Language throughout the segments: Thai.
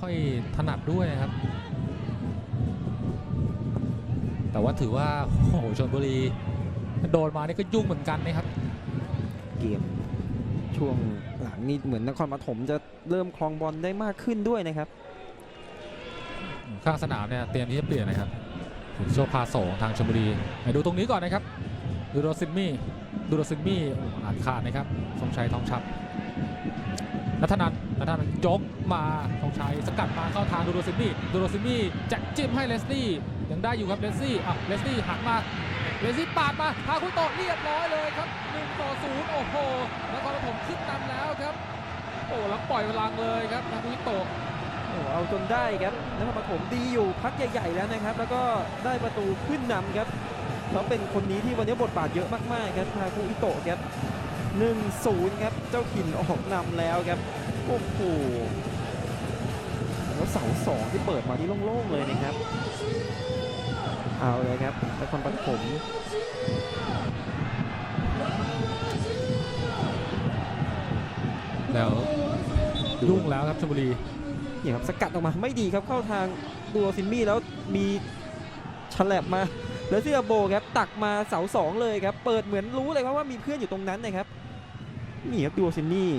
ค่อยถนัดด้วยนะครับ แต่ว่าถือว่าโอ้โหชลบุรีโดนมานี่ก็ยุ่งเหมือนกันนะครับ เกมช่วงหลังนี่เหมือนนครปฐมจะเริ่มครองบอลได้มากขึ้นด้วยนะครับ ข้างสนามเนี่ยเตรียมที่จะเปลี่ยนนะครับถึงโชคพาโสของทางชลบุรีให้ดูตรงนี้ก่อนนะครับดูโรซินมี่ดูโรซินมี่โอ้โหอ่านขาดนะครับทรงชัยทองชับนัทนันนัทนันยก มาทองชัยสกัดมาเข้าทางดูโรซิมี่ดูโรซิมี่แจ็คจิ้มให้เลสลี่ยังได้อยู่ครับเลสลี่อะเลสลี่หักมาเลสลี่ปาดมาพาคุณโตะเรียบร้อยเลยครับ1ต่อ0โอ้โหนครปฐมขึ้นนำแล้วครับ โอ้แล้วปล่อยพลังเลยครับทางคุยโตะโอ้เอาจนได้ครับนครปฐมดีอยู่พักใหญ่ ๆ แล้วนะครับ แล้วก็ได้ประตูขึ้นนำครับเขาเป็นคนนี้ที่วันนี้บทบาทเยอะมากๆครับทาคุอิโตะครับ1-0 ครับ เจ้าถิ่นออกนำแล้วครับ โอ้โห เสาสองที่เปิดมานี่โล่งๆเลยนะครับ เอาเลยครับนครปฐมแล้วยุ่งแล้วครับชลบุรีเนี่ยครับสกัดออกมาไม่ดีครับเข้าทางดูโรซินมี่แล้วมีฉลับมา แล้วเซียโบครับตักมาเสาสองเลยครับ เปิดเหมือนรู้เลยครับว่ามีเพื่อนอยู่ตรงนั้นนะครับนี่ครับดูโรซินมี่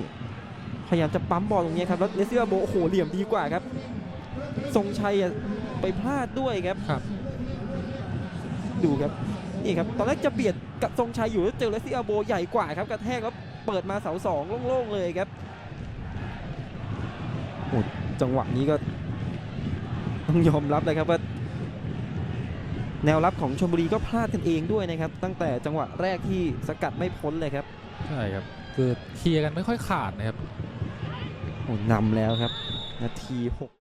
พยายามจะปั๊มบอลตรงนี้ครับแล้วเลเซียโบโอ้โหเหลี่ยมดีกว่าครับ ทรงชัยอะไปพลาดด้วยครับครับ ดูครับนี่ครับตอนแรกจะเบียดกับทรงชัยอยู่แล้วเจอเลเซียโบใหญ่กว่าครับกระแทกแล้วเปิดมาเสาสองโล่งๆเลยครับโอ้จังหวะนี้ก็ต้องยอมรับเลยครับว่าแนวรับของชลบุรีก็พลาดกันเองด้วยนะครับ ตั้งแต่จังหวะแรกที่สกัดไม่พ้นเลยครับ ใช่ครับ คือเคลียร์กันไม่ค่อยขาดนะครับโอ้นำแล้วครับ นาที6